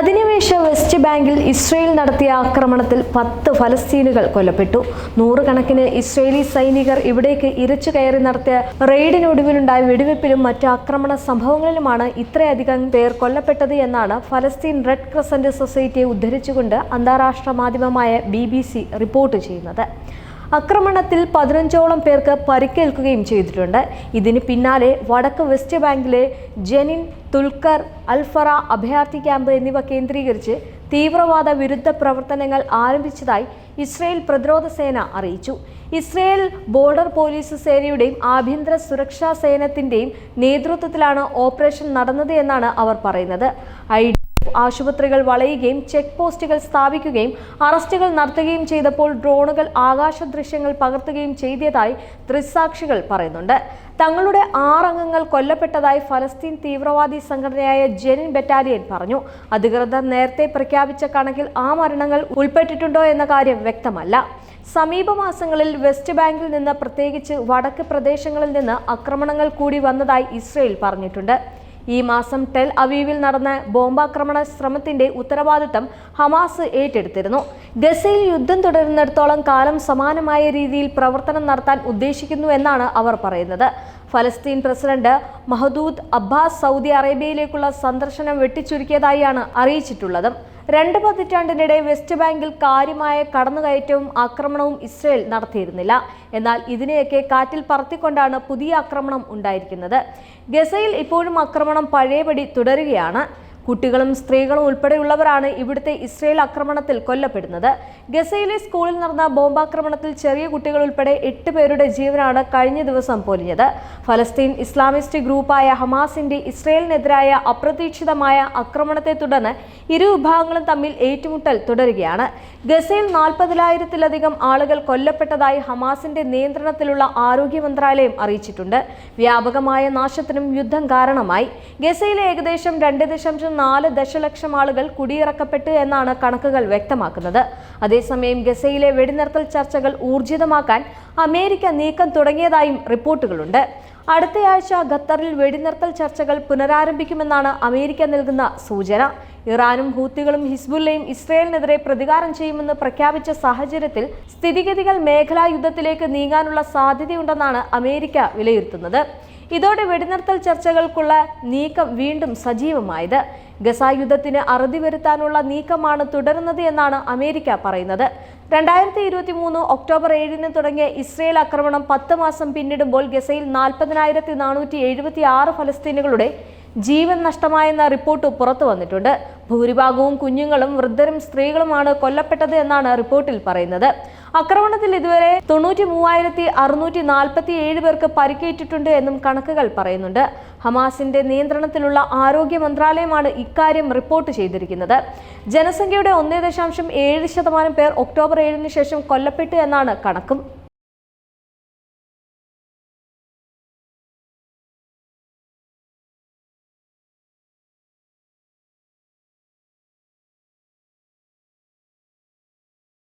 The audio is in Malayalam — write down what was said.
അധിനിവേശ വെസ്റ്റ് ബാങ്കിൽ ഇസ്രയേൽ നടത്തിയ ആക്രമണത്തിൽ പത്ത് ഫലസ്തീനുകൾ കൊല്ലപ്പെട്ടു. നൂറുകണക്കിന് ഇസ്രയേലി സൈനികർ ഇവിടേക്ക് ഇരച്ചു കയറി നടത്തിയ റെയ്ഡിനൊടുവിലുണ്ടായ വെടിവെപ്പിലും മറ്റ് ആക്രമണ സംഭവങ്ങളിലുമാണ് ഇത്രയധികം പേർ കൊല്ലപ്പെട്ടത് എന്നാണ് ഫലസ്തീൻ റെഡ് ക്രസന്റ് സൊസൈറ്റിയെ ഉദ്ധരിച്ചുകൊണ്ട് അന്താരാഷ്ട്ര മാധ്യമമായ ബി റിപ്പോർട്ട് ചെയ്യുന്നത്. ആക്രമണത്തിൽ പതിനഞ്ചോളം പേർക്ക് പരിക്കേൽക്കുകയും ചെയ്തിട്ടുണ്ട്. ഇതിന് പിന്നാലെ വടക്ക് വെസ്റ്റ് ബാങ്കിലെ ജെനിൻ തുൽക്കർ അൽഫറ അഭയാർത്ഥി ക്യാമ്പ് എന്നിവ കേന്ദ്രീകരിച്ച് തീവ്രവാദ വിരുദ്ധ പ്രവർത്തനങ്ങൾ ആരംഭിച്ചതായി ഇസ്രയേൽ പ്രതിരോധ സേന അറിയിച്ചു. ഇസ്രയേൽ ബോർഡർ പോലീസ് സേനയുടെയും ആഭ്യന്തര സുരക്ഷാ സേനത്തിന്റെയും നേതൃത്വത്തിലാണ് ഓപ്പറേഷൻ നടന്നത് എന്നാണ് അവർ പറയുന്നത്. ഐ ആശുപത്രികൾ വളയുകയും ചെക്ക് പോസ്റ്റുകൾ സ്ഥാപിക്കുകയും അറസ്റ്റുകൾ നടത്തുകയും ചെയ്തപ്പോൾ ഡ്രോണുകൾ ആകാശ ദൃശ്യങ്ങൾ പകർത്തുകയും ചെയ്തതായി ദൃക്സാക്ഷികൾ പറയുന്നുണ്ട്. തങ്ങളുടെ ആറംഗങ്ങൾ കൊല്ലപ്പെട്ടതായി ഫലസ്തീൻ തീവ്രവാദി സംഘടനയായ ജെനിൻ ബറ്റാലിയൻ പറഞ്ഞു. അധികൃതർ നേരത്തെ പ്രഖ്യാപിച്ച കണക്കിൽ ആ മരണങ്ങൾ ഉൾപ്പെട്ടിട്ടുണ്ടോ എന്ന കാര്യം വ്യക്തമല്ല. സമീപ മാസങ്ങളിൽ വെസ്റ്റ് ബാങ്കിൽ നിന്ന് പ്രത്യേകിച്ച് വടക്ക് പ്രദേശങ്ങളിൽ നിന്ന് ആക്രമണങ്ങൾ കൂടി വന്നതായി ഇസ്രയേൽ പറഞ്ഞിട്ടുണ്ട്. ഈ മാസം ടെൽ അവീവിൽ നടന്ന ബോംബാക്രമണ ശ്രമത്തിന്റെ ഉത്തരവാദിത്തം ഹമാസ് ഏറ്റെടുത്തിരുന്നു. ഗസയിൽ യുദ്ധം തുടരുന്നിടത്തോളം കാലം സമാനമായ രീതിയിൽ പ്രവർത്തനം നടത്താൻ ഉദ്ദേശിക്കുന്നു എന്നാണ് അവർ പറയുന്നത്. ഫലസ്തീൻ പ്രസിഡന്റ് മഹദൂദ് അബ്ബാസ് സൗദി അറേബ്യയിലേക്കുള്ള സന്ദർശനം വെട്ടിച്ചുരുക്കിയതായാണ് അറിയിച്ചിട്ടുള്ളതും. രണ്ട് പതിറ്റാണ്ടിനിടെ വെസ്റ്റ് ബാങ്കിൽ കാര്യമായ കടന്നുകയറ്റവും ആക്രമണവും ഇസ്രയേൽ നടത്തിയിരുന്നില്ല. എന്നാൽ ഇതിനെയൊക്കെ കാറ്റിൽ പറത്തിക്കൊണ്ടാണ് പുതിയ ആക്രമണം ഉണ്ടായിരിക്കുന്നത്. ഗസയിൽ ഇപ്പോഴും ആക്രമണം പഴയപടി തുടരുകയാണ്. കുട്ടികളും സ്ത്രീകളും ഉൾപ്പെടെയുള്ളവരാണ് ഇവിടുത്തെ ഇസ്രയേൽ ആക്രമണത്തിൽ കൊല്ലപ്പെടുന്നത്. ഗസയിലെ സ്കൂളിൽ നടന്ന ബോംബാക്രമണത്തിൽ ചെറിയ കുട്ടികൾ ഉൾപ്പെടെ എട്ട് പേരുടെ ജീവനാണ് കഴിഞ്ഞ ദിവസം പൊലിഞ്ഞത്. ഫലസ്തീൻ ഇസ്ലാമിസ്റ്റ് ഗ്രൂപ്പായ ഹമാസിന്റെ ഇസ്രയേലിനെതിരായ അപ്രതീക്ഷിതമായ ആക്രമണത്തെ തുടർന്ന് ഇരു വിഭാഗങ്ങളും തമ്മിൽ ഏറ്റുമുട്ടൽ തുടരുകയാണ്. ഗസയിൽ നാൽപ്പതിനായിരത്തിലധികം ആളുകൾ കൊല്ലപ്പെട്ടതായി ഹമാസിന്റെ നിയന്ത്രണത്തിലുള്ള ആരോഗ്യ മന്ത്രാലയം അറിയിച്ചിട്ടുണ്ട്. വ്യാപകമായ നാശത്തിനും യുദ്ധം കാരണമായി. ഗസയിലെ ഏകദേശം രണ്ട് ദശാംശം നാല് ദശലക്ഷം ആളുകൾ കുടിയിറക്കപ്പെട്ടു എന്നാണ് കണക്കുകൾ വ്യക്തമാക്കുന്നത്. അതേസമയം ഗസയിലെ വെടിനിർത്തൽ ചർച്ചകൾ ഊർജിതമാക്കാൻ അമേരിക്ക നീക്കം തുടങ്ങിയതായും റിപ്പോർട്ടുകളുണ്ട്. അടുത്തയാഴ്ച ഖത്തറിൽ വെടിനിർത്തൽ ചർച്ചകൾ പുനരാരംഭിക്കുമെന്നാണ് അമേരിക്ക നൽകുന്ന സൂചന. ഇറാനും ഹൂത്തികളും ഹിസ്ബുല്ലയും ഇസ്രയേലിനെതിരെ പ്രതികാരം ചെയ്യുമെന്ന് പ്രഖ്യാപിച്ച സാഹചര്യത്തിൽ സ്ഥിതിഗതികൾ മേഖലാ യുദ്ധത്തിലേക്ക് നീങ്ങാനുള്ള സാധ്യതയുണ്ടെന്നാണ് അമേരിക്ക വിലയിരുത്തുന്നത്. ഇതോടെ വെടിനിർത്തൽ ചർച്ചകൾക്കുള്ള നീക്കം വീണ്ടും സജീവമായത്. ഗസ യുദ്ധത്തിന് അറുതി വരുത്താനുള്ള നീക്കമാണ് തുടരുന്നത് എന്നാണ് അമേരിക്ക പറയുന്നത്. രണ്ടായിരത്തി ഇരുപത്തി മൂന്ന് ഒക്ടോബർ ഏഴിന് തുടങ്ങിയ ഇസ്രയേൽ ആക്രമണം പത്ത് മാസം പിന്നിടുമ്പോൾ ഗസയിൽ നാൽപ്പതിനായിരത്തി നാനൂറ്റി എഴുപത്തി ആറ് ഫലസ്തീനുകളുടെ ജീവൻ നഷ്ടമായെന്ന റിപ്പോർട്ട് പുറത്തു വന്നിട്ടുണ്ട്. ഭൂരിഭാഗവും കുഞ്ഞുങ്ങളും വൃദ്ധരും സ്ത്രീകളുമാണ് കൊല്ലപ്പെട്ടത് എന്നാണ് റിപ്പോർട്ടിൽ പറയുന്നത്. ആക്രമണത്തിൽ ഇതുവരെ തൊണ്ണൂറ്റി മൂവായിരത്തി അറുന്നൂറ്റി നാൽപ്പത്തി ഏഴ് പേർക്ക് പരിക്കേറ്റിട്ടുണ്ട് എന്നും കണക്കുകൾ പറയുന്നുണ്ട്. ഹമാസിന്റെ നിയന്ത്രണത്തിലുള്ള ആരോഗ്യ മന്ത്രാലയമാണ് ഇക്കാര്യം റിപ്പോർട്ട് ചെയ്തിരിക്കുന്നത്. ജനസംഖ്യയുടെ ഒന്നേ ദശാംശം ഏഴ് ശതമാനം പേർ ഒക്ടോബർ ഏഴിന് ശേഷം കൊല്ലപ്പെട്ടു എന്നാണ് കണക്കും.